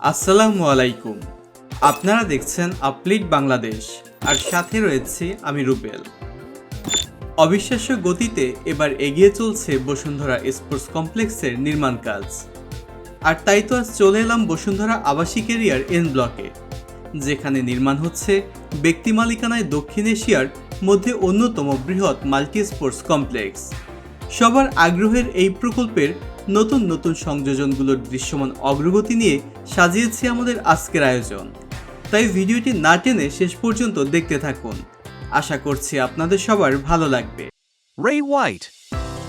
আসসালামু আলাইকুম। আপনারা দেখছেন আপলিট বাংলাদেশ, আর সাথে রয়েছে আমি রুবেল। অবিশ্বাস্য গতিতে এবার এগিয়ে চলছে বসুন্ধরা স্পোর্টস কমপ্লেক্সের নির্মাণ কাজ। আর তাই তো আজ চলে এলাম বসুন্ধরা আবাসিক এরিয়ার এন ব্লকে, যেখানে নির্মাণ হচ্ছে ব্যক্তি মালিকানায় দক্ষিণ এশিয়ার মধ্যে অন্যতম বৃহৎ মাল্টি স্পোর্টস কমপ্লেক্স। সবার আগ্রহের এই প্রকল্পের নতুন নতুন সংযোজনগুলোর দৃশ্যমান অগ্রগতি নিয়ে সাজিয়েছে আমাদের আজকের আয়োজন তাই ভিডিওটি না টেনে শেষ পর্যন্ত দেখতে থাকুন আশা করছি আপনাদের সবার ভালো লাগবে Ray White,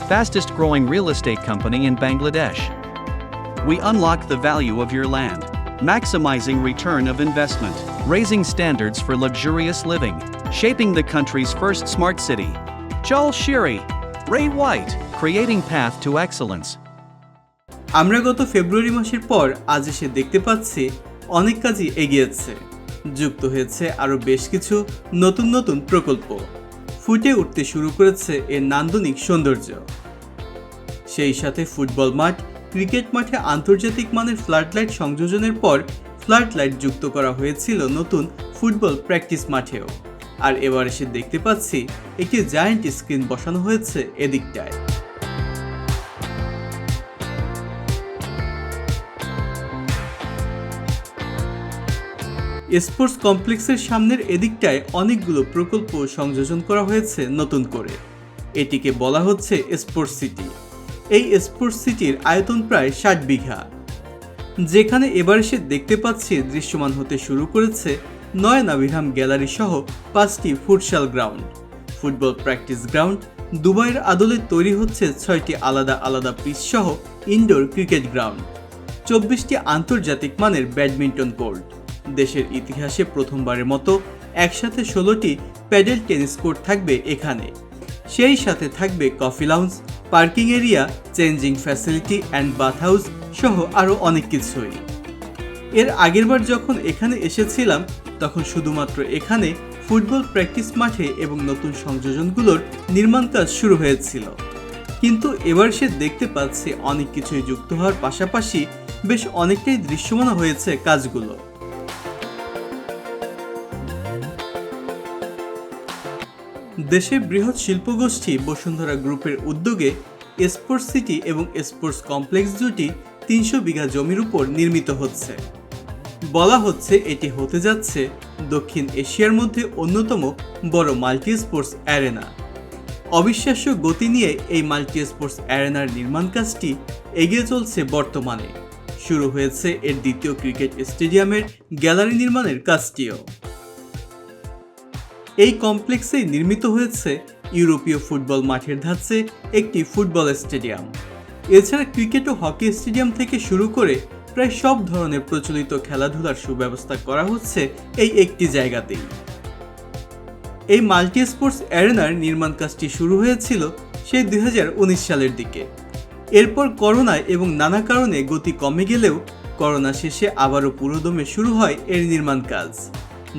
fastest growing real estate company in Bangladesh. We unlock the value of your land, maximizing return of investment, raising standards for luxurious living, shaping the country's first smart city. Jal Shiri, Ray White, creating path to excellence. আমরা গত ফেব্রুয়ারি মাসের পর আজ এসে দেখতে পাচ্ছি অনেক কাজই এগিয়েছে। যুক্ত হয়েছে আরও বেশ কিছু নতুন নতুন প্রকল্প। ফুটে উঠতে শুরু করেছে এর নান্দনিক সৌন্দর্য। সেই সাথে ফুটবল মাঠ, ক্রিকেট মাঠে আন্তর্জাতিক মানের ফ্লাড লাইট সংযোজনের পর ফ্লাড লাইট যুক্ত করা হয়েছিল নতুন ফুটবল প্র্যাকটিস মাঠেও। আর এবার এসে দেখতে পাচ্ছি একটি জায়ান্ট স্ক্রিন বসানো হয়েছে এদিকটায়। স্পোর্টস কমপ্লেক্সের সামনের এদিকটায় অনেকগুলো প্রকল্প সংযোজন করা হয়েছে নতুন করে। এটিকে বলা হচ্ছে স্পোর্টস সিটি। এই স্পোর্টস সিটির আয়তন প্রায় ষাট বিঘা। যেখানে এবার এসে দেখতে পাচ্ছি দৃশ্যমান হতে শুরু করেছে নয়ন আবিরাম গ্যালারি সহ পাঁচটি futsal ground. Football practice ground, দুবাইয়ের আদলে তৈরি হচ্ছে ছয়টি আলাদা আলাদা পিচ সহ ইনডোর ক্রিকেট গ্রাউন্ড। চব্বিশটি আন্তর্জাতিক মানের ব্যাডমিন্টন কোর্ট। দেশের ইতিহাসে প্রথমবারের মতো একসাথে ষোলোটি প্যাডেল টেনিস কোর্ট থাকবে এখানে। সেই সাথে থাকবে coffee lounge, parking area, changing facility and bath house সহ আরও অনেক কিছুই। এর আগেরবার যখন এখানে এসেছিলাম, তখন শুধুমাত্র এখানে ফুটবল প্র্যাকটিস মাঠে এবং নতুন সংযোজনগুলোর নির্মাণ কাজ শুরু হয়েছিল। কিন্তু এবার সে দেখতে পাচ্ছে অনেক কিছুই যুক্ত হওয়ার পাশাপাশি বেশ অনেকটাই দৃশ্যমান হয়েছে কাজগুলো। দেশের বৃহৎ শিল্পগোষ্ঠী বসুন্ধরা গ্রুপের উদ্যোগে স্পোর্টস সিটি এবং স্পোর্টস কমপ্লেক্স দুটি তিনশো বিঘা জমির উপর নির্মিত হচ্ছে। বলা হচ্ছে এটি হতে যাচ্ছে দক্ষিণ এশিয়ার মধ্যে অন্যতম বড় মাল্টি স্পোর্টস অ্যারেনা। অবিশ্বাস্য গতি নিয়ে এই মাল্টি স্পোর্টস অ্যারেনার নির্মাণ কাজটি এগিয়ে চলছে বর্তমানে। শুরু হয়েছে এর দ্বিতীয় ক্রিকেট স্টেডিয়ামের গ্যালারি নির্মাণের কাজটিও। এই কমপ্লেক্সেই নির্মিত হয়েছে ইউরোপীয় ফুটবল মাঠের ধাঁচে একটি ফুটবল স্টেডিয়াম। এছাড়া ক্রিকেট ও হকি স্টেডিয়াম থেকে শুরু করে প্রায় সব ধরনের প্রচলিত খেলাধুলার সুব্যবস্থা করা হচ্ছে এই একটি জায়গাতেই। এই মাল্টি স্পোর্টস অ্যারেনার নির্মাণ কাজটি শুরু হয়েছিল সেই দুই হাজার উনিশ সালের দিকে। এরপর করোনা এবং নানা কারণে গতি কমে গেলেও করোনা শেষে আবারও পুরোদমে শুরু হয় এর নির্মাণ কাজ।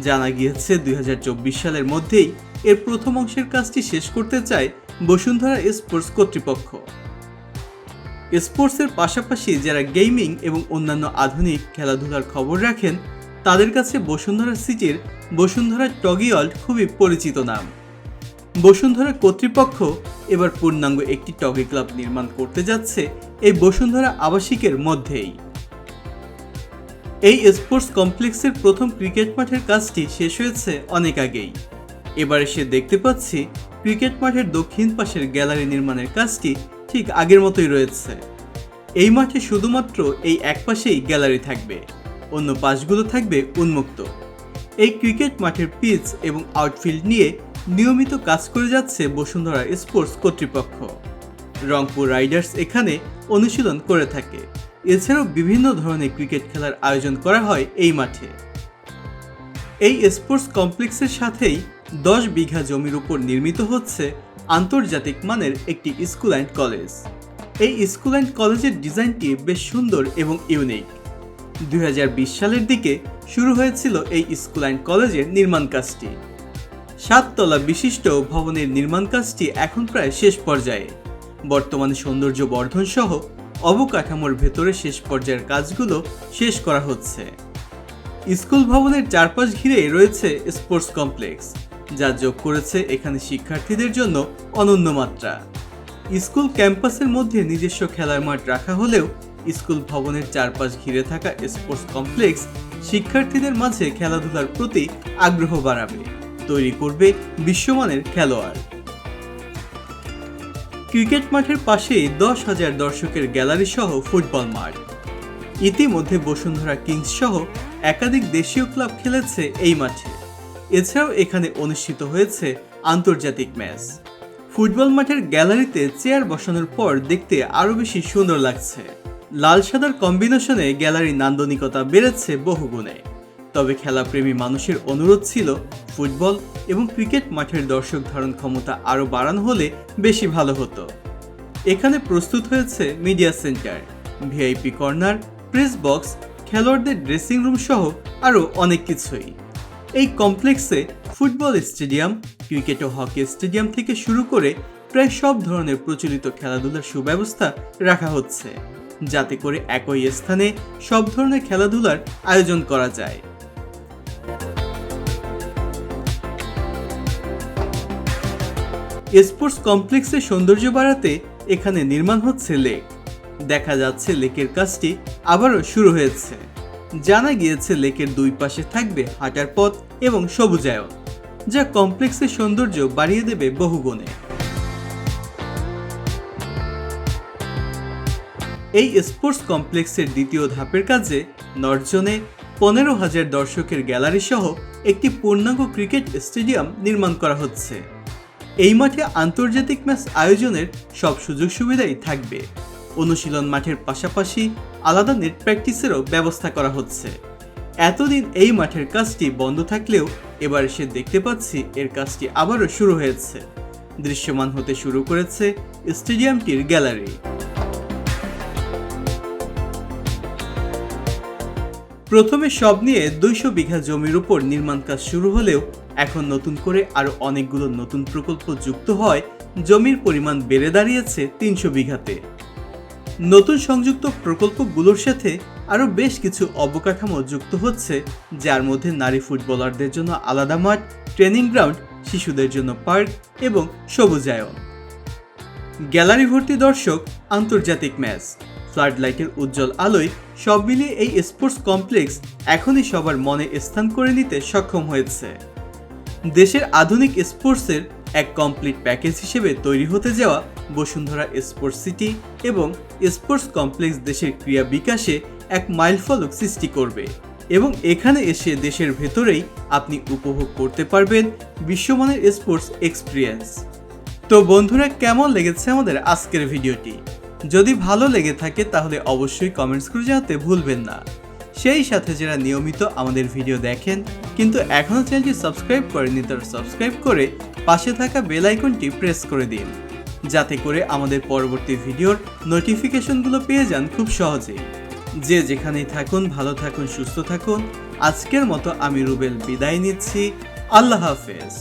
জানা গিয়েছে, দুই হাজার চব্বিশ সালের মধ্যেই এর প্রথম অংশের কাজটি শেষ করতে চায় বসুন্ধরা স্পোর্টস কর্তৃপক্ষ। স্পোর্টসের পাশাপাশি যারা গেমিং এবং অন্যান্য আধুনিক খেলাধুলার খবর রাখেন, তাদের কাছে বসুন্ধরা সিটির বসুন্ধরা টগিওয়াল্ড খুবই পরিচিত নাম। বসুন্ধরা কর্তৃপক্ষ এবার পূর্ণাঙ্গ একটি টগি ক্লাব নির্মাণ করতে যাচ্ছে এই বসুন্ধরা আবাসিকের মধ্যেই। এই স্পোর্টস কমপ্লেক্সের প্রথম ক্রিকেট মাঠের কাজটি শেষ হয়েছে অনেক আগেই। এবার এসে দেখতে পাচ্ছি ক্রিকেট মাঠের দক্ষিণ পাশের গ্যালারি নির্মাণের কাজটি ঠিক আগের মতোই রয়েছে। এই মাঠে শুধুমাত্র এই এক পাশেই গ্যালারি থাকবে, অন্য পাশগুলো থাকবে উন্মুক্ত। এই ক্রিকেট মাঠের পিচ এবং আউটফিল্ড নিয়ে নিয়মিত কাজ করে যাচ্ছে বসুন্ধরা স্পোর্টস কর্তৃপক্ষ। রংপুর রাইডার্স এখানে অনুশীলন করে থাকে। এছাড়াও বিভিন্ন ধরনের ক্রিকেট খেলার আয়োজন করা হয় এই মাঠে। এই স্পোর্টস কমপ্লেক্সের সাথেই দশ বিঘা জমির উপর নির্মিত হচ্ছে আন্তর্জাতিক মানের একটি স্কুল অ্যান্ড কলেজ। এই স্কুল অ্যান্ড কলেজের ডিজাইনটি বেশ সুন্দর এবং ইউনিক। দুই হাজার বিশ সালের দিকে শুরু হয়েছিল এই স্কুল অ্যান্ড কলেজের নির্মাণ কাজটি। সাততলা বিশিষ্ট ভবনের নির্মাণ কাজটি এখন প্রায় শেষ পর্যায়ে। বর্তমানে সৌন্দর্য বর্ধন সহ অবকাঠামোর ভেতরে শেষ পর্যায়ের কাজগুলো শেষ করা হচ্ছে। স্কুল ভবনের চারপাশ ঘিরে রয়েছে স্পোর্টস কমপ্লেক্স, যা যোগ করেছে এখানে শিক্ষার্থীদের জন্য অনন্য মাত্রা। স্কুল ক্যাম্পাসের মধ্যে নিজস্ব খেলার মাঠ রাখা হলেও স্কুল ভবনের চারপাশ ঘিরে থাকা স্পোর্টস কমপ্লেক্স শিক্ষার্থীদের মাঝে খেলাধুলার প্রতি আগ্রহ বাড়াবে, তৈরি করবে বিশ্বমানের খেলোয়াড়। ক্রিকেট মাঠের পাশেই দশ হাজার দর্শকের গ্যালারি সহ ফুটবল মাঠ। ইতিমধ্যে বসুন্ধরা কিংস সহ একাধিক দেশীয় ক্লাব খেলেছে এই মাঠে। এছাড়াও এখানে অনুষ্ঠিত হয়েছে আন্তর্জাতিক ম্যাচ। ফুটবল মাঠের গ্যালারিতে চেয়ার বসানোর পর দেখতে আরও বেশি সুন্দর লাগছে। লাল সাদার কম্বিনেশনে গ্যালারি নান্দনিকতা বেড়েছে বহুগুণে তবে খেলাপ্রেমী মানুষের অনুরোধ ছিল ফুটবল এবং ক্রিকেট মাঠের দর্শক ধারণ ক্ষমতা আরও বাড়ানো হলে বেশি ভালো হতো। এখানে প্রস্তুত হয়েছে media centre, VIP corner, press box, খেলোয়াড়দের ড্রেসিং রুম সহ আরও অনেক কিছুই। এই কমপ্লেক্সে ফুটবল স্টেডিয়াম, ক্রিকেট ও হকি স্টেডিয়াম থেকে শুরু করে প্রায় সব ধরনের প্রচলিত খেলাধুলার সুব্যবস্থা রাখা হচ্ছে। যাতে করে একই স্থানে সব ধরনের খেলাধুলার আয়োজন করা যায়। স্পোর্টস কমপ্লেক্সের সৌন্দর্য বাড়াতে এখানে নির্মাণ হচ্ছে লেক। দেখা যাচ্ছে লেকের কাজটি আবারও শুরু হয়েছে। জানা গিয়েছে লেকের দুই পাশে থাকবে হাঁটার পথ এবং সবুজায়ন, যা কমপ্লেক্সের সৌন্দর্য বাড়িয়ে দেবে বহুগুণে। এই স্পোর্টস কমপ্লেক্সের দ্বিতীয় ধাপের কাজে নর্জনে পনেরো হাজার দর্শকের গ্যালারি সহ একটি পূর্ণাঙ্গ ক্রিকেট স্টেডিয়াম নির্মাণ করা হচ্ছে। এই মাঠে আন্তর্জাতিক ম্যাচ আয়োজনের সব সুযোগ সুবিধাই থাকবে। অনুশীলন মাঠের পাশাপাশি আলাদা নেট প্র্যাকটিসেরও ব্যবস্থা করা হচ্ছে। এতদিন এই মাঠের কাজটি বন্ধ থাকলেও এবার এসে দেখতে পাচ্ছি এর কাজটি আবারও শুরু হয়েছে। দৃশ্যমান হতে শুরু করেছে স্টেডিয়ামটির গ্যালারি। প্রথমে সব নিয়ে দুইশো বিঘা জমির উপর নির্মাণ কাজ শুরু হলেও এখন নতুন করে আরও অনেকগুলো নতুন প্রকল্প যুক্ত হয়, জমির পরিমাণ বেড়ে দাঁড়িয়েছে তিনশো বিঘাতে। নতুন সংযুক্ত প্রকল্পগুলোর সাথে আরও বেশ কিছু অবকাঠামো যুক্ত হচ্ছে, যার মধ্যে নারী ফুটবলারদের জন্য আলাদা মাঠ, ট্রেনিং গ্রাউন্ড, শিশুদের জন্য পার্ক এবং সবুজায়ন। গ্যালারি ভর্তি দর্শক, আন্তর্জাতিক ম্যাচ। ফ্লাড লাইটের উজ্জ্বল আলোয় সব মিলিয়ে এই স্পোর্টস কমপ্লেক্স এখনই সবার মনে স্থান করে নিতে সক্ষম হয়েছে। দেশের আধুনিক স্পোর্টসের এক কমপ্লিট প্যাকেজ হিসেবে তৈরি হতে যাওয়া বসুন্ধরা স্পোর্টস সিটি এবং স্পোর্টস কমপ্লেক্স দেশের ক্রিয়া বিকাশে এক মাইলফলক সৃষ্টি করবে। এবং এখানে এসে দেশের ভেতরেই আপনি উপভোগ করতে পারবেন বিশ্বমানের স্পোর্টস এক্সপিরিয়েন্স। তো বন্ধুরা, কেমন লেগেছে আমাদের আজকের ভিডিওটি? যদি ভালো লেগে থাকে তাহলে অবশ্যই কমেন্টস করে জানাতে ভুলবেন না। সেই সাথে যারা নিয়মিত আমাদের ভিডিও দেখেন, কিন্তু এখনও চ্যানেলটি সাবস্ক্রাইব করেনি তারা সাবস্ক্রাইব করে পাশে থাকা বেল আইকনটি প্রেস করে দিন। যাতে করে আমাদের পরবর্তী ভিডিওর নোটিফিকেশনগুলো পেয়ে যান খুব সহজেই যে যেখানেই থাকুন, ভালো থাকুন, সুস্থ থাকুন, আজকের মতো আমি রুবেল বিদায় নিচ্ছি। আল্লাহ হাফেজ।